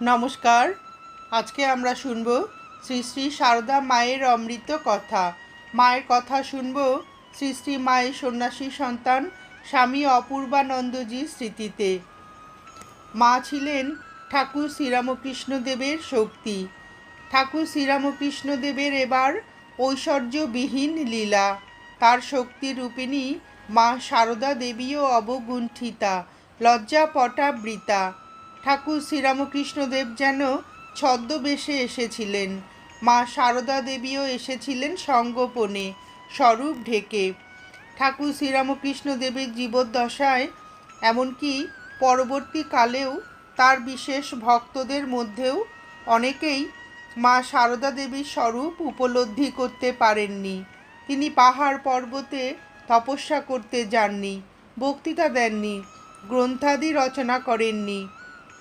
নমস্কার। আজকে আমরা শুনব শ্রী শ্রী সারদা মায়ের অমৃত কথা। মায়ের কথা শুনব শ্রী শ্রী মায়ের সন্ন্যাসী সন্তান স্বামী অপূর্বানন্দজির স্মৃতিতে। মা ছিলেন ঠাকুর শ্রীরামকৃষ্ণদেবের শক্তি। ঠাকুর শ্রীরামকৃষ্ণদেবের এবার ঐশ্বর্যবিহীন লীলা। তার শক্তি রূপিণী মা সারদা দেবীও অবগুণ্ঠিতা, লজ্জাপটাবৃতা। ঠাকুর শ্রীরামকৃষ্ণদেব যেন ছদ্মবেশে এসেছিলেন। মা সারদা দেবীও এসেছিলেন সঙ্গোপনে, স্বরূপ ঢেকে। ঠাকুর শ্রীরামকৃষ্ণদেবের জীবদ্দশায়, এমনকি পরবর্তীকালেও তার বিশেষ ভক্তদের মধ্যেও অনেকেই মা সারদা দেবীর স্বরূপ উপলব্ধি করতে পারেননি। তিনি পাহাড় পর্বতে তপস্যা করতে যাননি, বক্তৃতা দেননি, গ্রন্থাদি রচনা করেননি।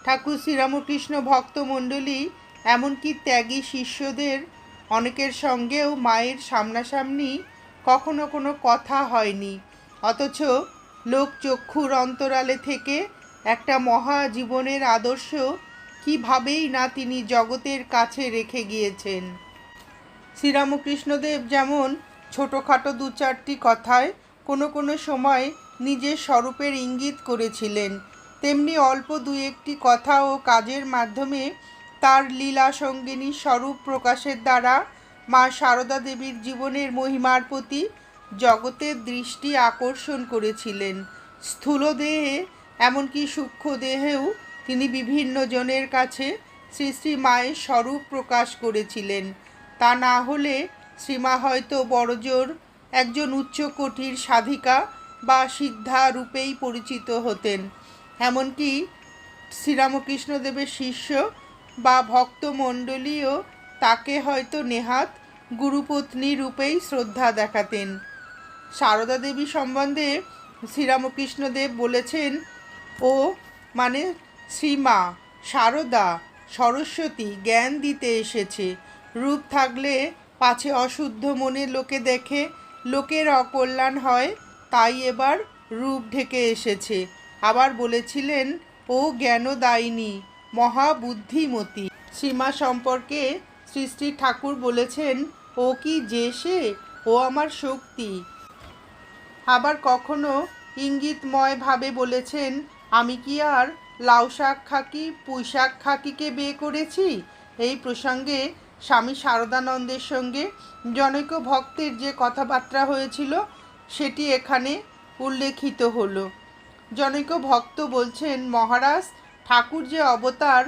ঠাকুর শ্রীরামকৃষ্ণ ভক্তমণ্ডলী, এমনকি ত্যাগী শিষ্যদের অনেকের সঙ্গেও মায়ের সামনাসামনি কখনো কোনো কথা হয়নি। অথচ লোক চক্ষুর অন্তরালে থেকে একটা মহা জীবনের আদর্শ কীভাবেই না তিনি জগতের কাছে রেখে গিয়েছেন। শ্রীরামকৃষ্ণদেব যেমন ছোটোখাটো দু চারটি কথায় কোনো কোনো সময় নিজের স্বরূপের ইঙ্গিত করেছিলেন তেমনি অল্প দু একটি কথা ও কাজের মাধ্যমে তার লীলা সঙ্গিনী স্বরূপ প্রকাশের দ্বারা মা সারদা দেবীর জীবনের মহিমার প্রতি জগতের দৃষ্টি আকর্ষণ করেছিলেন। স্থূল দেহে, এমনকি সূক্ষ্ম দেহেও তিনি বিভিন্ন জনের কাছে শ্রী শ্রী মায়ের স্বরূপ প্রকাশ করেছিলেন। তা না হলে শ্রীমা হয়তো বড়জোর একজন উচ্চকোটির সাধিকা বা সিদ্ধা রূপেই পরিচিত হতেন। এমনকি শ্রীরামকৃষ্ণদেবের শিষ্য বা ভক্তমণ্ডলীও তাকে হয়তো নেহাত গুরুপত্নী রূপেই শ্রদ্ধা দেখাতেন। সারদা দেবী সম্বন্ধে শ্রীরামকৃষ্ণদেব বলেছেন, ও মানে শ্রীমা, সারদা, সরস্বতী জ্ঞান দিতে এসেছে। রূপ থাকলে পাছে অশুদ্ধ মনে লোকে দেখে, লোকের অকল্যাণ হয়, তাই এবার রূপ ঢেকে এসেছে। আবার বলেছিলেন, ও জ্ঞানদায়িনী, মহাবুদ্ধিমতী। সীমা সম্পর্কে শ্রী শ্রী ঠাকুর বলেছেন, ও কি যে সে? ও আমার শক্তি। আবার কখনো ইঙ্গিতময়ভাবে বলেছেন, আমি কি আর লাউ শাক খাকি, পুঁই শাক খাকিকে বিয়ে করেছি? এই প্রসঙ্গে স্বামী শারদানন্দের সঙ্গে জনৈক ভক্তের যে কথাবার্তা হয়েছিল, সেটি এখানে উল্লেখিত হলো। জনৈক ভক্ত বলছেন মহারাজ ঠাকুর যে অবতার